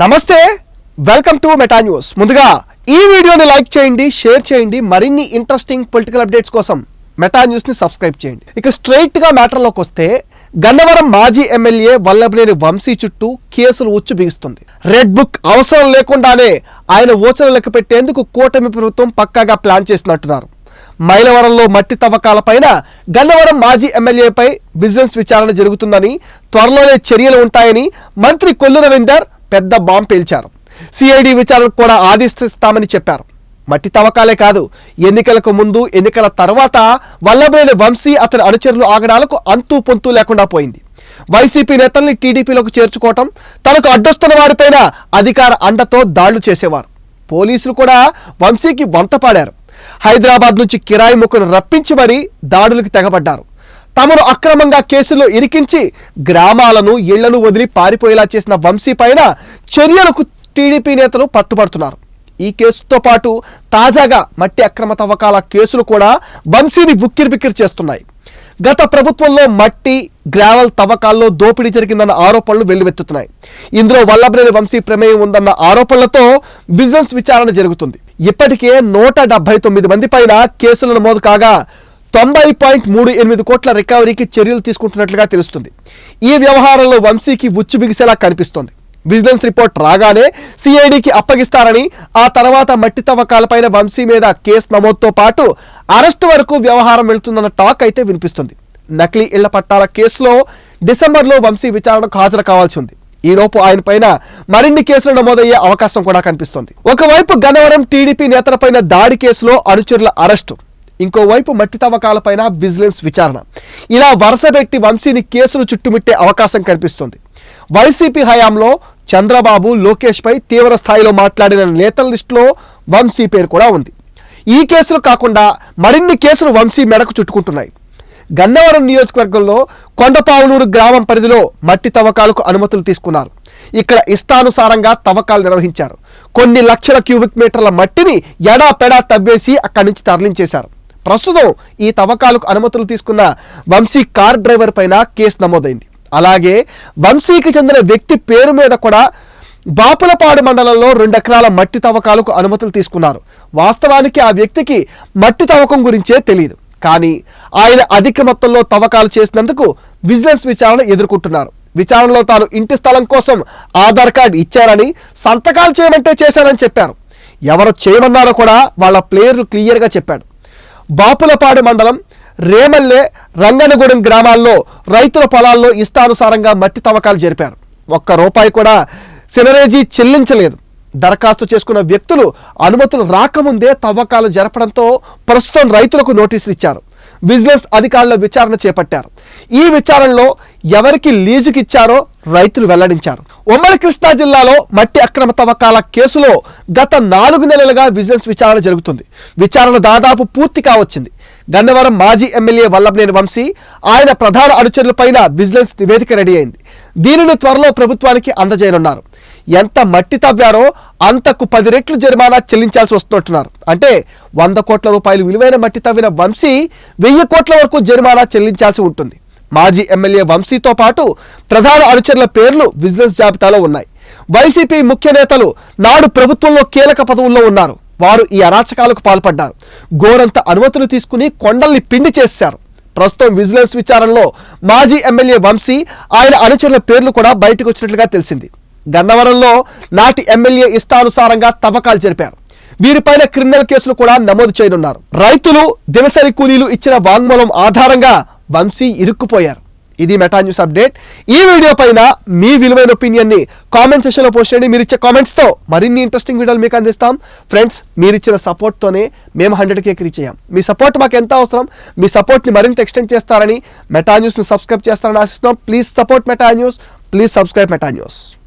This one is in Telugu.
నమస్తే వెల్కమ్ టు మెటా న్యూస్. ముందుగా ఈ వీడియోని లైక్ చేయండి షేర్ చేయండి మరిన్ని ఇంట్రెస్టింగ్ పొలిటికల్ అప్డేట్స్ కోసం మెటా న్యూస్ని సబ్స్క్రైబ్ చేయండి. ఇక స్ట్రైట్గా మ్యాటర్లోకి వస్తే గన్నవరం మాజీ ఎమ్మెల్యే వల్లభనేని వంశీ చుట్టూ కేసులు ఉచ్చు బిగుస్తుంది. రెడ్ బుక్ అవసరం లేకుండానే ఆయన ఓచన లెక్క పెట్టేందుకు కూటమి ప్రభుత్వం పక్కాగా ప్లాన్ చేసినట్టున్నారు. మైలవరంలో మట్టి తవ్వకాలపైన గన్నవరం మాజీ ఎమ్మెల్యేపై విజిలెన్స్ విచారణ జరుగుతుందని త్వరలోనే చర్యలు ఉంటాయని మంత్రి కొల్లు రవీందర్ పెద్ద బాంబు పేల్చారు. సిఐడి విచారణకు కూడా ఆదేశిస్తామని చెప్పారు. మట్టి తవ్వకాలే కాదు ఎన్నికలకు ముందు ఎన్నికల తర్వాత వల్లభనేని వంశీ అతని అనుచరులు ఆగడాలకు అంతూ పొంతూ లేకుండా పోయింది. వైసీపీ నేతల్ని టీడీపీలోకి చేర్చుకోవటం తనకు అడ్డొస్తున్న వారిపైన అధికార అండతో దాడులు చేసేవారు. పోలీసులు కూడా వంశీకి వంత పాడారు. హైదరాబాద్ నుంచి కిరాయి ముక్కును రప్పించి మరీ దాడులకు తెగబడ్డారు. తమను అక్రమంగా కేసుల్లో ఇరికించి గ్రామాలను ఇళ్ళను వదిలి పారిపోయేలా చేసిన వంశీ పైన చర్యలకు టీడీపీ నేతలు పట్టుబడుతున్నారు. ఈ కేసుతో పాటు తాజాగా మట్టి అక్రమ తవ్వకాల కేసులు కూడా వంశీని బుక్కిరిబిక్కిరి చేస్తున్నాయి. గత ప్రభుత్వంలో మట్టి గ్రావెల్ తవ్వకాల్లో దోపిడీ జరిగిందన్న ఆరోపణలు వెల్లువెత్తుతున్నాయి. ఇందులో వల్లభనేని వంశీ ప్రమేయం ఉందన్న ఆరోపణలతో విజిలెన్స్ విచారణ జరుగుతుంది. ఇప్పటికే నూట డెబ్బై తొమ్మిది మంది పైన కేసులు నమోదు కాగా తొంభై పాయింట్ మూడు ఎనిమిది కోట్ల రికవరీకి చర్యలు తీసుకుంటున్నట్లుగా తెలుస్తుంది. ఈ వ్యవహారంలో వంశీకి ఉచ్చు బిగిసేలా కనిపిస్తోంది. విజిలెన్స్ రిపోర్ట్ రాగానే సిఐడికి అప్పగిస్తారని ఆ తర్వాత మట్టి తవ్వకాలపైన వంశీ మీద కేసు నమోదుతో పాటు అరెస్టు వరకు వ్యవహారం వెళ్తుందన్న టాక్ అయితే వినిపిస్తుంది. నకిలీ ఇళ్ళ పట్టాల కేసులో డిసెంబర్లో వంశీ విచారణకు హాజరు కావాల్సి ఉంది. ఈలోపు ఆయన పైన మరిన్ని కేసులు నమోదయ్యే అవకాశం కూడా కనిపిస్తోంది. ఒకవైపు గన్నవరం టీడీపీ నేతలపైన దాడి కేసులో అనుచరుల అరెస్టు. ఇంకోవైపు మట్టి తవ్వకాలపైన విజిలెన్స్ విచారణ. ఇలా వరుసపెట్టి వంశీని కేసులు చుట్టుముట్టే అవకాశం కనిపిస్తుంది. వైసీపీ హయాంలో చంద్రబాబు లోకేష్పై తీవ్ర స్థాయిలో మాట్లాడిన నేతల లిస్టులో వంశీ పేరు కూడా ఉంది. ఈ కేసులు కాకుండా మరిన్ని కేసులు వంశీ మెడకు చుట్టుకుంటున్నాయి. గన్నవరం నియోజకవర్గంలో కొండపావులూరు గ్రామం పరిధిలో మట్టి తవ్వకాలకు అనుమతులు తీసుకున్నారు. ఇక్కడ ఇష్టానుసారంగా తవ్వకాలు నిర్వహించారు. కొన్ని లక్షల క్యూబిక్ మీటర్ల మట్టిని ఎడా పెడా తవ్వేసి అక్కడి నుంచి తరలించేశారు. ప్రస్తుతం ఈ తవ్వకాలకు అనుమతులు తీసుకున్న వంశీ కార్ డ్రైవర్ పైన కేసు నమోదైంది. అలాగే వంశీకి చెందిన వ్యక్తి పేరు మీద కూడా బాపులపాడు మండలంలో రెండు ఎకరాల మట్టి తవ్వకాలకు అనుమతులు తీసుకున్నారు. వాస్తవానికి ఆ వ్యక్తికి మట్టి తవ్వకం గురించే తెలియదు కానీ ఆయన అధిక మొత్తంలో తవ్వకాలు చేసినందుకు విజిలెన్స్ విచారణ ఎదుర్కొంటున్నారు. విచారణలో తాను ఇంటి స్థలం కోసం ఆధార్ కార్డు ఇచ్చారని సంతకాలు చేయమంటే చేశానని చెప్పారు. ఎవరు చేయమన్నారో కూడా వాళ్ళ ప్లేయర్లు క్లియర్గా చెప్పాడు. బాపులపాడు మండలం రేమల్లె రంగనగూడెం గ్రామాల్లో రైతుల పొలాల్లో ఇష్టానుసారంగా మట్టి తవ్వకాలు జరిపారు. ఒక్క రూపాయి కూడా సినరేజీ చెల్లించలేదు. దరఖాస్తు చేసుకున్న వ్యక్తులు అనుమతులు రాకముందే తవ్వకాలు జరపడంతో ప్రస్తుతం రైతులకు నోటీసులు ఇచ్చారు. విజిలెన్స్ అధికారుల విచారణ చేపట్టారు. ఈ విచారణలో ఎవరికి లీజుకిచ్చారో రైతులు వెల్లడించారు. ఉమ్మడి కృష్ణా జిల్లాలో మట్టి అక్రమ తవ్వకాల కేసులో గత నాలుగు నెలలుగా విజిలెన్స్ విచారణ జరుగుతుంది. విచారణ దాదాపు పూర్తి కావచ్చింది. గన్నవరం మాజీ ఎమ్మెల్యే వల్లభనేని వంశీ ఆయన ప్రధాన అనుచరులపైన విజిలెన్స్ నివేదిక రెడీ అయింది. దీనిని త్వరలో ప్రభుత్వానికి అందజేయనున్నారు. ఎంత మట్టి తవ్వారో అంతకు పది రెట్లు జరిమానా చెల్లించాల్సి వస్తున్నట్టున్నారు. అంటే వంద కోట్ల రూపాయలు విలువైన మట్టి తవ్విన వంశీ వెయ్యి కోట్ల వరకు జరిమానా చెల్లించాల్సి ఉంటుంది. మాజీ ఎమ్మెల్యే వంశీతో పాటు ప్రధాన అనుచరుల పేర్లు విజిలెన్స్ జాబితాలో ఉన్నాయి. వైసీపీ ముఖ్య నేతలు నాడు ప్రభుత్వంలో కీలక పదవుల్లో ఉన్నారు. వారు ఈ అరాచకాలకు పాల్పడ్డారు. గోరంత అనుమతులు తీసుకుని కొండల్ని పిండి చేశారు. ప్రస్తుతం విజిలెన్స్ విచారణలో మాజీ ఎమ్మెల్యే వంశీ ఆయన అనుచరుల పేర్లు కూడా బయటకు వచ్చినట్లుగా తెలిసింది. గన్నవరంలో నాటి ఎమ్మెల్యే ఇష్టానుసారంగా తవ్వకాలు జరిపారు. వీరిపైన క్రిమినల్ కేసులు కూడా నమోదు చేయనున్నారు. రైతులు దినసరి కూలీలు ఇచ్చిన వాంగ్మూలం ఆధారంగా వంశీ ఇరుక్కుపోయారు. ఇది మెటా న్యూస్ అప్డేట్. ఈ వీడియో పైన మీ విలువైన ఒపీనియన్ని కామెంట్ సెక్షన్లో పోస్ట్ చేయండి. మీరు ఇచ్చే కామెంట్స్తో మరిన్ని ఇంట్రెస్టింగ్ వీడియోలు మీకు అందిస్తాం. ఫ్రెండ్స్ మీరు ఇచ్చిన సపోర్ట్ తోనే మేము హండ్రెడ్ కేక్ రీచ్ అయ్యాం. మీ సపోర్ట్ మాకు ఎంత అవసరం? మీ సపోర్ట్ని మరింత ఎక్స్టెండ్ చేస్తారని మెటాన్యూస్ని సబ్స్క్రైబ్ చేస్తారని ఆశిస్తున్నాం. Please support Meta news. Please subscribe Meta news.